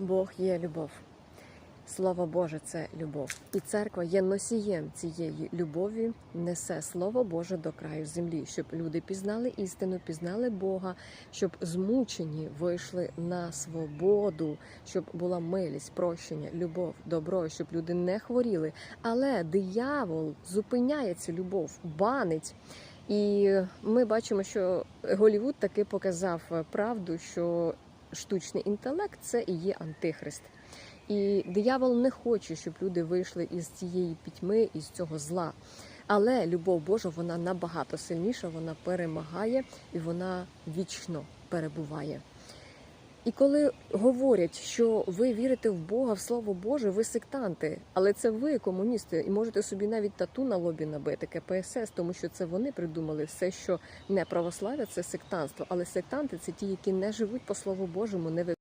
Бог є любов. Слово Боже це любов. І церква є носієм цієї любові, несе Слово Боже до краю землі, щоб люди пізнали істину, пізнали Бога, щоб змучені вийшли на свободу, щоб була милість, прощення, любов, добро, щоб люди не хворіли. Але диявол зупиняє цю любов, банить. І ми бачимо, що Голівуд таки показав правду, що штучний інтелект це і є антихрист. І диявол не хоче, щоб люди вийшли із цієї пітьми, із цього зла. Але любов Божа вона набагато сильніша, вона перемагає і вона вічно перебуває. І коли говорять, що ви вірите в Бога, в Слово Боже, ви сектанти, але це ви комуністи, і можете собі навіть тату на лобі набити КПСС, тому що це вони придумали все, що не православ'я, це сектантство. Але сектанти це ті, які не живуть по Слову Божому, не.